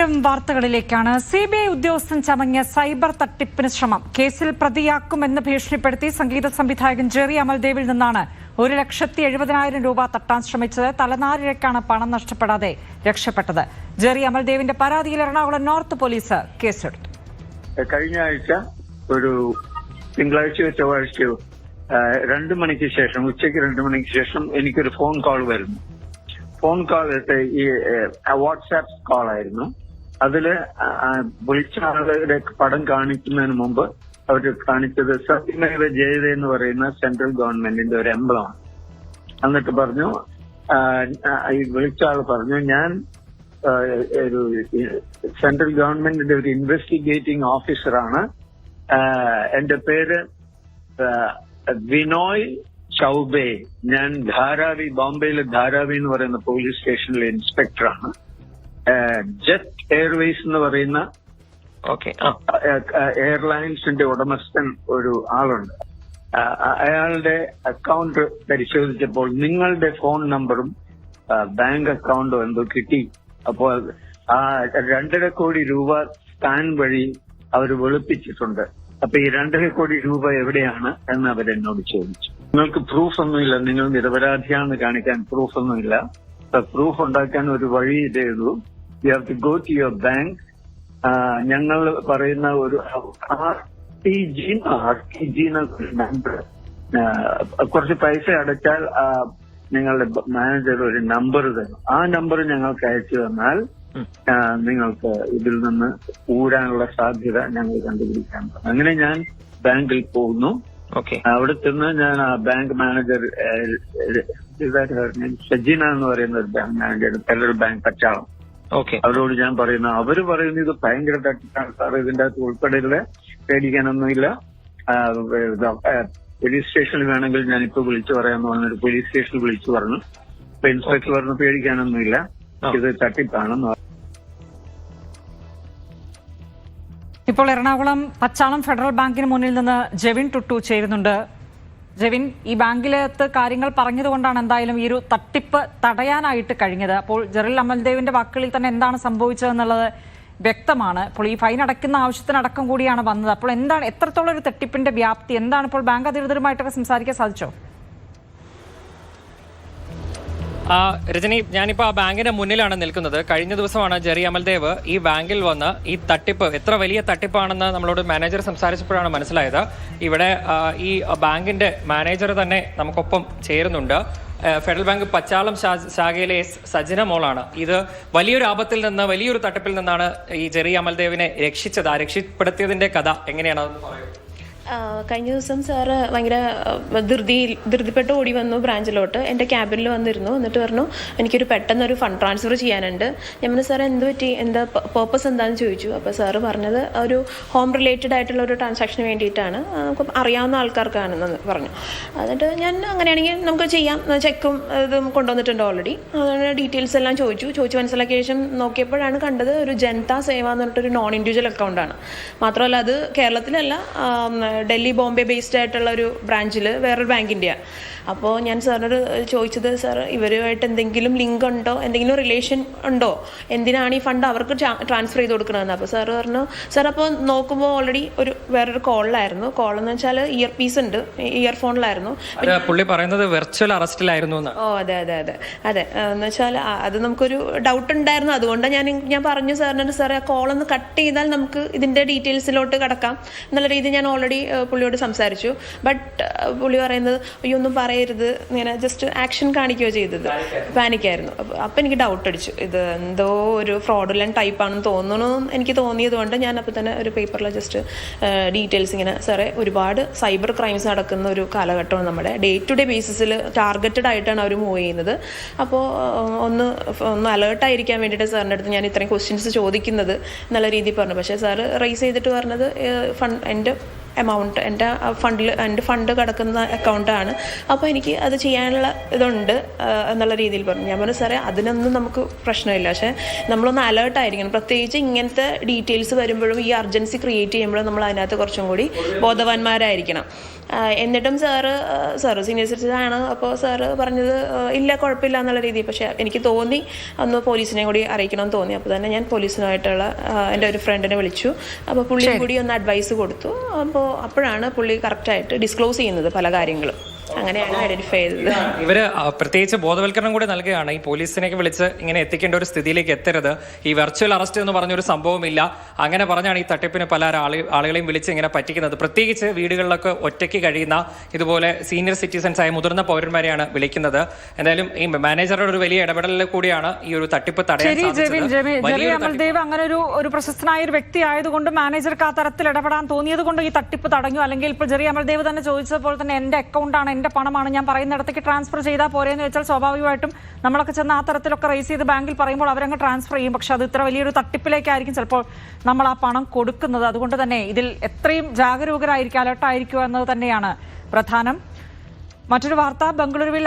വാർത്തകളിലേക്കാണ് C B I ഉദ്യോഗസ്ഥൻ ചമങ്ങിയ cyber തട്ടിപ്പിന് ശ്രമം. കേസിൽ പ്രതിയാക്കുമെന്ന് ഭീഷണിപ്പെടുത്തി സംഗീത സംവിധായകൻ ജെറി അമൽദേവിൽ നിന്നാണ് ഒരു ലക്ഷത്തി എഴുപതിനായിരം രൂപ തട്ടാൻ ശ്രമിച്ചത്. തലനാരിഴക്കാണ് പണം നഷ്ടപ്പെടാതെ രക്ഷപ്പെട്ടത്. ജെറി അമൽദേവിന്റെ പരാതിയിൽ എറണാകുളം നോർത്ത് പോലീസ് കേസെടുത്തു. കഴിഞ്ഞ ആഴ്ച ഒരു തിങ്കളാഴ്ചയോ ചൊവ്വാഴ്ചയോ രണ്ടു മണിക്ക് ശേഷം ഉച്ചയ്ക്ക് രണ്ടു മണിക്ക് ശേഷം എനിക്കൊരു ഫോൺ കോൾ വരുന്നു. ഫോൺ കോൾ ഈ വാട്സാപ്പ് കോൾ ആയിരുന്നു അതിൽ വിളിച്ച ആളുകളുടെ പടം കാണിക്കുന്നതിന് മുമ്പ് അവർ കാണിച്ചത് സത്യമേവ ജയത എന്ന് പറയുന്ന സെൻട്രൽ ഗവൺമെന്റിന്റെ ഒരു എംബ്ലമാണ്. എന്നിട്ട് പറഞ്ഞു ഈ വിളിച്ച ആൾ പറഞ്ഞു ഞാൻ ഒരു സെൻട്രൽ ഗവൺമെന്റിന്റെ ഒരു ഇൻവെസ്റ്റിഗേറ്റിംഗ് ഓഫീസറാണ്. എന്റെ പേര് വിനോയ് ചൌബെ. ഞാൻ ധാരാവി ബോംബെയിലെ ധാരാവി എന്ന് പറയുന്ന പോലീസ് സ്റ്റേഷനിലെ ഇൻസ്പെക്ടറാണ്. ജെറ്റ് എയർവേസ് എന്ന് പറയുന്ന എയർലൈൻസിന്റെ ഉടമസ്ഥൻ ഒരു ആളുണ്ട്. അയാളുടെ അക്കൗണ്ട് പരിശോധിച്ചപ്പോൾ നിങ്ങളുടെ ഫോൺ നമ്പറും ബാങ്ക് അക്കൗണ്ടും എന്തോ കിട്ടി. അപ്പോൾ ആ രണ്ടര കോടി രൂപ സ്കാൻ വഴി അവർ വെളുപ്പിച്ചിട്ടുണ്ട്. അപ്പൊ ഈ രണ്ടര കോടി രൂപ എവിടെയാണ് എന്ന് അവരെന്നോട് ചോദിച്ചു. നിങ്ങൾക്ക് പ്രൂഫ് ഒന്നുമില്ല. നിങ്ങൾ നിരപരാധിയാണെന്ന് കാണിക്കാൻ പ്രൂഫ് ഒന്നുമില്ല. പ്രൂഫ് ഉണ്ടാക്കാൻ ഒരു വഴി ഇതേ ഉള്ളൂ. You have to go to your bank ഞങ്ങൾ പറയുന്ന ഒരു R T G R T G number കുറച്ച് പൈസ അടച്ചാൽ നിങ്ങളുടെ മാനേജർ ഒരു നമ്പർ തരും. ആ നമ്പർ ഞങ്ങൾക്ക് അയച്ചു തന്നാൽ നിങ്ങൾക്ക് ഇതിൽ നിന്ന് ഊരാനുള്ള സാധ്യത ഞങ്ങൾ കണ്ടുപിടിക്കാൻ അങ്ങനെ ഞാൻ ബാങ്കിൽ പോകുന്നു. ഓക്കെ. അവിടെ ചെന്ന് ഞാൻ ആ ബാങ്ക് മാനേജർ സജീന എന്ന് പറയുന്ന ഒരു bank manager federal bank Pachalam അവരോട് ഞാൻ പറയുന്നത് അവർ പറയുന്നത് ഇത് ഭയങ്കര തട്ടിപ്പാണ് സാർ ഇതിന്റെ അകത്ത് ഉൾപ്പെടില്ല പേടിക്കാനൊന്നുമില്ല. പോലീസ് സ്റ്റേഷനിൽ വേണമെങ്കിൽ ഞാനിപ്പോ ഇപ്പൊ വിളിച്ചു പറയാന്ന് പറഞ്ഞൊരു പോലീസ് സ്റ്റേഷനിൽ വിളിച്ചു പറഞ്ഞു. അപ്പൊ ഇൻസ്പെക്ടർ പറഞ്ഞു പേടിക്കാനൊന്നുമില്ല. ഇത് തട്ടിപ്പാണെന്ന് പറഞ്ഞു. ഇപ്പോൾ എറണാകുളം പച്ചാളം ഫെഡറൽ ബാങ്കിന് മുന്നിൽ നിന്ന് ജെവിൻ ടുട്ടു ചേരുന്നുണ്ട്. ജെവിൻ ഈ ബാങ്കിലകത്ത് കാര്യങ്ങൾ പറഞ്ഞതുകൊണ്ടാണ് എന്തായാലും ഈ ഒരു തട്ടിപ്പ് തടയാനായിട്ട് കഴിഞ്ഞത്. അപ്പോൾ ജെറിൽ അമൽദേവിന്റെ വാക്കുകളിൽ തന്നെ എന്താണ് സംഭവിച്ചതെന്നുള്ളത് വ്യക്തമാണ്. അപ്പോൾ ഈ ഫൈൻ അടയ്ക്കുന്ന ആവശ്യത്തിനടക്കം കൂടിയാണ് വന്നത്. അപ്പോൾ എന്താണ് എത്രത്തോളം ഒരു തട്ടിപ്പിന്റെ വ്യാപ്തി? എന്താണ് ഇപ്പോൾ ബാങ്ക് അധികൃതരുമായിട്ടൊക്കെ സംസാരിക്കാൻ സാധിച്ചോ? രജനി ഞാനിപ്പോൾ ആ ബാങ്കിന്റെ മുന്നിലാണ് നിൽക്കുന്നത്. കഴിഞ്ഞ ദിവസമാണ് ജെറി അമൽദേവ് ഈ ബാങ്കിൽ വന്ന് ഈ തട്ടിപ്പ് എത്ര വലിയ തട്ടിപ്പാണെന്ന് നമ്മളോട് മാനേജർ സംസാരിച്ചപ്പോഴാണ് മനസ്സിലായത്. ഇവിടെ ഈ ബാങ്കിന്റെ മാനേജർ തന്നെ നമുക്കൊപ്പം ചേരുന്നുണ്ട്. ഫെഡറൽ ബാങ്ക് പച്ചാളം ശാഖയിലെ സജന മോളാണ്. ഇത് വലിയൊരു ആപത്തിൽ നിന്ന് വലിയൊരു തട്ടിപ്പിൽ നിന്നാണ് ഈ ജെറി അമൽദേവിനെ രക്ഷിച്ചത്. ആ രക്ഷപ്പെടുത്തിയതിന്റെ കഥ എങ്ങനെയാണ് അതൊന്ന് പറയൂ. ആ, കഴിഞ്ഞ ദിവസം സാറ് ഭയങ്കര ധൃതിയിൽ ധൃതിപ്പെട്ട് ഓടി വന്നു ബ്രാഞ്ചിലോട്ട്. എന്റെ ക്യാബിനിൽ വന്നിരുന്നു. എന്നിട്ട് പറഞ്ഞു എനിക്കൊരു പെട്ടെന്നൊരു ഫണ്ട് ട്രാൻസ്ഫർ ചെയ്യാനുണ്ട്. ഞാൻ പറഞ്ഞു സാർ എന്ത് പറ്റി? എന്താ പേർപ്പസ് എന്താണെന്ന് ചോദിച്ചു. അപ്പോൾ സാറ് പറഞ്ഞത് ഒരു ഹോം റിലേറ്റഡ് ആയിട്ടുള്ള ഒരു ട്രാൻസാക്ഷന് വേണ്ടിയിട്ടാണ്. നമുക്ക് അറിയാവുന്ന ആൾക്കാർക്കാണെന്ന് പറഞ്ഞു. എന്നിട്ട് ഞാൻ അങ്ങനെയാണെങ്കിൽ നമുക്ക് ചെയ്യാം. ചെക്കും ഇതും കൊണ്ടുവന്നിട്ടുണ്ട് ഓൾറെഡി ഡീറ്റെയിൽസ് എല്ലാം ചോദിച്ചു. ചോദിച്ചു മനസ്സിലാക്കിയ ശേഷം നോക്കിയപ്പോഴാണ് കണ്ടത് ഒരു ജനതാ സേവ എന്ന് പറഞ്ഞിട്ടൊരു നോൺ ഇൻഡിവിജ്വൽ അക്കൗണ്ടാണ് മാത്രമല്ല അത് കേരളത്തിലല്ല ഡൽഹി ബോംബെ ബേസ്ഡ് ആയിട്ടുള്ള ഒരു ബ്രാഞ്ചിൽ വേറൊരു ബാങ്കിന്റെയാണ് അപ്പോൾ ഞാൻ സാറിനോട് ചോദിച്ചത് സാർ ഇവരുമായിട്ട് എന്തെങ്കിലും ലിങ്ക് ഉണ്ടോ? എന്തെങ്കിലും റിലേഷൻ ഉണ്ടോ? എന്തിനാണ് ഈ ഫണ്ട് അവർക്ക് ട്രാൻസ്ഫർ ചെയ്ത് കൊടുക്കണമെന്ന് അപ്പോൾ സാർ പറഞ്ഞു സാർ അപ്പോൾ നോക്കുമ്പോൾ ഓൾറെഡി ഒരു വേറൊരു കോളിലായിരുന്നു കോളെന്ന് വെച്ചാൽ ഇയർ പീസ് ഉണ്ട് ഇയർഫോണിലായിരുന്നു ഫോണിലായിരുന്നു പുള്ളി പറയുന്നത് വെർച്വൽ അറസ്റ്റിലായിരുന്നു എന്ന് ഓ അതെ അതെ അതെ. അതെ എന്ന് വെച്ചാൽ അത് നമുക്കൊരു ഡൗട്ട് ഉണ്ടായിരുന്നു. അതുകൊണ്ടാണ് ഞാൻ ഞാൻ പറഞ്ഞു സാറിനോട് സാറേ ആ കോളൊന്ന് കട്ട് ചെയ്താൽ നമുക്ക് ഇതിന്റെ ഡീറ്റെയിൽസിലോട്ട് കടക്കാം. എന്നുള്ള രീതിയിൽ ഞാൻ ഓൾറെഡി പുള്ളിയോട് സംസാരിച്ചു. ബട്ട് പുള്ളി പറയുന്നത് അയ്യോ ഒന്നും പറയരുത് ഇങ്ങനെ ജസ്റ്റ് ആക്ഷൻ കാണിക്കുകയോ ചെയ്തത്. പാനിക്കായിരുന്നു അപ്പോൾ അപ്പം എനിക്ക് ഡൗട്ട് അടിച്ചു. ഇത് എന്തോ ഒരു ഫ്രോഡുലൻ ടൈപ്പാണെന്ന് തോന്നുന്നു എനിക്ക് തോന്നിയതുകൊണ്ട് ഞാൻ അപ്പോൾ തന്നെ ഒരു പേപ്പറിൽ ജസ്റ്റ് ഡീറ്റെയിൽസ് ഇങ്ങനെ സാറേ ഒരുപാട് സൈബർ ക്രൈംസ് നടക്കുന്ന ഒരു കാലഘട്ടമാണ് നമ്മുടെ. ഡേ ടു ഡേ ബേസിസിൽ ടാർഗറ്റഡ് ആയിട്ടാണ് അവർ മൂവ് ചെയ്യുന്നത്. അപ്പോൾ ഒന്ന് ഒന്ന് അലേർട്ടായിരിക്കാൻ വേണ്ടിയിട്ട് സാറിന്റെ അടുത്ത് ഞാൻ ഇത്രയും ക്വസ്റ്റ്യൻസ് ചോദിക്കുന്നത് എന്നുള്ള രീതിയിൽ പറഞ്ഞു. പക്ഷേ സാറ് റൈസ് ചെയ്തിട്ട് പറഞ്ഞത് ഫണ്ട് എന്റെ എമൗണ്ട് എന്റെ ഫണ്ടിൽ എന്റെ ഫണ്ട് കിടക്കുന്ന അക്കൗണ്ടാണ് അപ്പോൾ എനിക്ക് അത് ചെയ്യാനുള്ള ഇതുണ്ട് എന്നുള്ള രീതിയിൽ പറഞ്ഞു. ഞാൻ പറഞ്ഞു സാറേ അതിനൊന്നും നമുക്ക് പ്രശ്നമില്ല. പക്ഷേ നമ്മളൊന്ന് അലേർട്ടായിരിക്കണം പ്രത്യേകിച്ച് ഇങ്ങനത്തെ ഡീറ്റെയിൽസ് വരുമ്പോഴും ഈ അർജൻസി ക്രിയേറ്റ് ചെയ്യുമ്പോഴും നമ്മൾ അതിനകത്ത് കുറച്ചും കൂടി ബോധവാന്മാരായിരിക്കണം. എന്നിട്ടും സാറ് സാറ് സീനിയർ സിറ്റിസൺ ആണ്. അപ്പോൾ സാറ് പറഞ്ഞത് ഇല്ല കുഴപ്പമില്ല എന്നുള്ള രീതിയിൽ. പക്ഷേ എനിക്ക് തോന്നി ഒന്ന് പോലീസിനെ കൂടി അറിയിക്കണം എന്ന് തോന്നി. അപ്പോൾ തന്നെ ഞാൻ പോലീസിനുമായിട്ടുള്ള ആ, എന്റെ ഒരു ഫ്രണ്ടിനെ വിളിച്ചു. അപ്പോൾ പുള്ളിയും കൂടി ഒന്ന് അഡ്വൈസ് കൊടുത്തു. അപ്പോൾ അപ്പോഴാണ് പുള്ളി കറക്റ്റായിട്ട് ഡിസ്ക്ലോസ് ചെയ്യുന്നത് പല കാര്യങ്ങളും. അങ്ങനെയാണ് ഐഡന്റിഫൈ ചെയ്തത്. ഇവർ പ്രത്യേകിച്ച് ബോധവൽക്കരണം കൂടി നൽകുകയാണ്. ഈ പോലീസിനെ വിളിച്ച് ഇങ്ങനെ എത്തിക്കേണ്ട ഒരു സ്ഥിതിയിലേക്ക് എത്തരുത്. ഈ വെർച്വൽ അറസ്റ്റ് എന്ന് പറഞ്ഞൊരു സംഭവമില്ല അങ്ങനെ പറഞ്ഞാണ് ഈ തട്ടിപ്പിന് പല ആളുകളെയും വിളിച്ച് ഇങ്ങനെ പറ്റിക്കുന്നത്. പ്രത്യേകിച്ച് വീടുകളിലൊക്കെ ഒറ്റയ്ക്ക് കഴിയുന്ന ഇതുപോലെ സീനിയർ സിറ്റിസൺസ് ആയ മുതിർന്ന പൗരന്മാരെയാണ് വിളിക്കുന്നത്. എന്തായാലും ഈ മാനേജറുടെ ഒരു വലിയ ഇടപെടലിൽ കൂടിയാണ് ഈ ഒരു തട്ടിപ്പ് തടയാൻ അങ്ങനെ ഒരു ഒരു പ്രശസ്തനായ ഒരു വ്യക്തി ആയതുകൊണ്ട് മാനേജർക്ക് ആ തരത്തിൽ ഇടപെടാൻ തോന്നിയത് കൊണ്ട് ഈ തട്ടിപ്പ് തടഞ്ഞു. അല്ലെങ്കിൽ ഇപ്പോൾ ജെറി അമൽദേവ് തന്നെ ചോദിച്ചതുപോലെ തന്നെ എന്റെ അക്കൗണ്ടാണ് എന്റെ പണമാണ് ഞാൻ പറയുന്നിടത്തേക്ക് ട്രാൻസ്ഫർ ചെയ്താൽ പോരെന്ന് വെച്ചാൽ സ്വാഭാവികമായിട്ടും നമ്മളൊക്കെ ചെന്ന് ആ തരത്തിലൊക്കെ റേസ് ചെയ്ത് ബാങ്കിൽ പറയുമ്പോൾ അവരങ്ങ് ട്രാൻസ്ഫർ ചെയ്യും. പക്ഷെ അത് ഇത്ര വലിയൊരു തട്ടിപ്പിലേക്കായിരിക്കും ചിലപ്പോൾ നമ്മൾ ആ പണം കൊടുക്കുന്നത്. അതുകൊണ്ട് തന്നെ ഇതിൽ എത്രയും ജാഗരൂകരായിരിക്കും അലർട്ടായിരിക്കുക എന്നത് തന്നെയാണ് പ്രധാനം. മറ്റൊരു വാർത്ത ബംഗളൂരുവിൽ